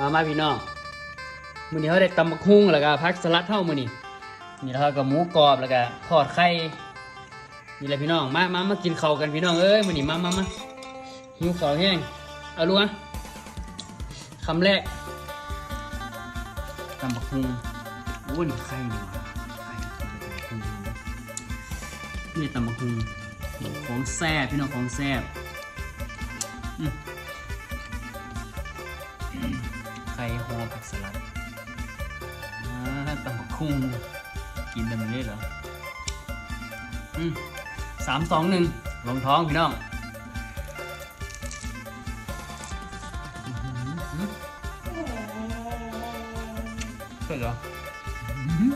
มามาพี่น้องมื้อนี้เขาได้ตำบักหุ่งแล้วก็ผักสลัดเท่ามื้อนี้นี่แล้วก็หมูกรอบแล้วก็ทอดไข่นี่แหละพี่น้องมามามากินข้าวกันพี่น้องเอ้ยมื้อนี้มามามาหิวข้าวแห้งเอาลูกอะคำแรกตำบักหุ่งโอ้นไข่นี่หว่าไข่นี่ตำบักหุ่งของแซ่บพี่น้องของแซ่บอืม ผักสลัดตำบักคุ้งกินแบบนี้เหรอสามสองหนึ่งลงท้องพี่น้องอื้อหือหือเผ็ดเหรออื้อหือ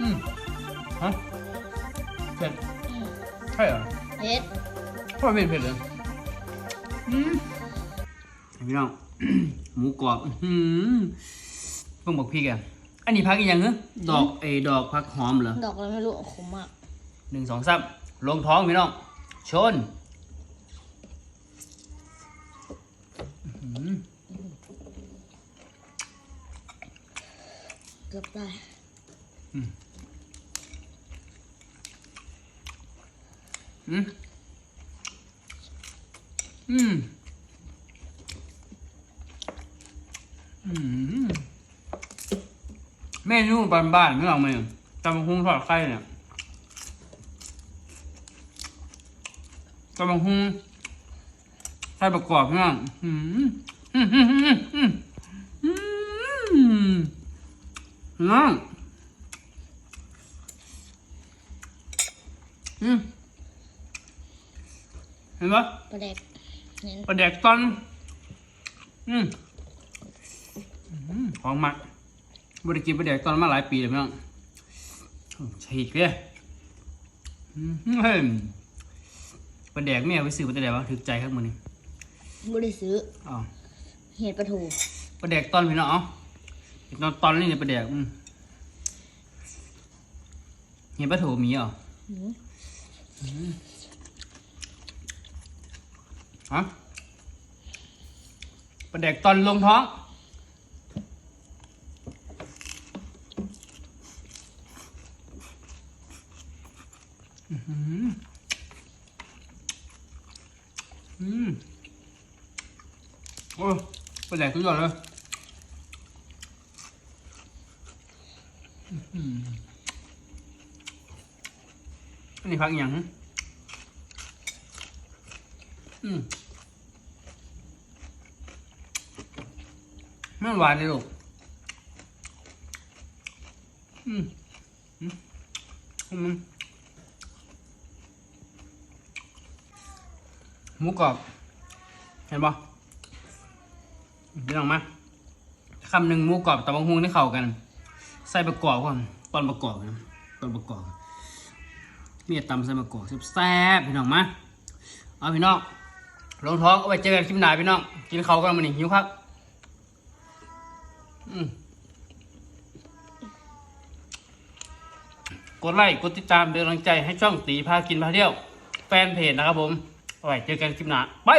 อืมฮะเผ็ดใช่เหรอเฮ็ด พ่อเป็นเผ็ดเลยอืมพี่น้อง หมูกรอบอื้อหืมเพิ่งบอกพี่แกอันนี้พักอีกอย่างเหรอดอกไอ้ดอกพักหอมเหรอ ดอกอะไรไม่รู้ขมอะหนึ่งสองสามลงท้องพี่น้อง ชนอื้อหือเกือบได้อืม อืม อืม เมนูบ้านๆไม่ลองไหมตำบักหุ่งทอดไข่เนี่ยตำบักหุ่งไข่ประกอบพี่น้องอืมอืมอืมอืมอืมอืมน้องอืมเห็นปะปลาแดกเห็น ปลาแดกตอน อืมอืมของหมักบริกินปลาแดกตอนมาหลายปีแล้วพี่น้องโอ้ฉีกเลยอืมเฮ้ยปลาแดกไม่เอาไปซื้อปลาแดกว่าถึกใจครับมันนี่ไม่ได้ซื้ออ๋อเห็ดปลาทูปลาแดกตอนพี่น้องเอ๋ตอนตอนนี้เนี่ยปลาแดกอืมเห็นปลาโถมีเหรอหืม ฮะปลาแดกตอนลงท้องอือหืออืมโอ้ยปลาแดกสุดยอดเลยอือหืออันนี้พักอย่างอืม ไม่หวานเลยลูกอืมอืมอืมหมูกรอบ เห็นปะพี่น้องมาคำหนึ่งหมูกรอบตะบังฮุงที่เข้ากัน ใส่ประกอบก่อนตอนประกอบนะตอนประกอบเมียตำใส่ประกอบแซ่บพี่น้องมาเอาพี่น้องลงท้องเอาไปเจอกันคลิปหน้าพี่น้อง กินเขาวกันมาหนิหิวครับ กดไลค์กดติดตามเป็นกำลังใจให้ช่องตีพากินพาเที่ยว แฟนเพจนะครับผมเอาไว้เจอกันคลิปหน้าไป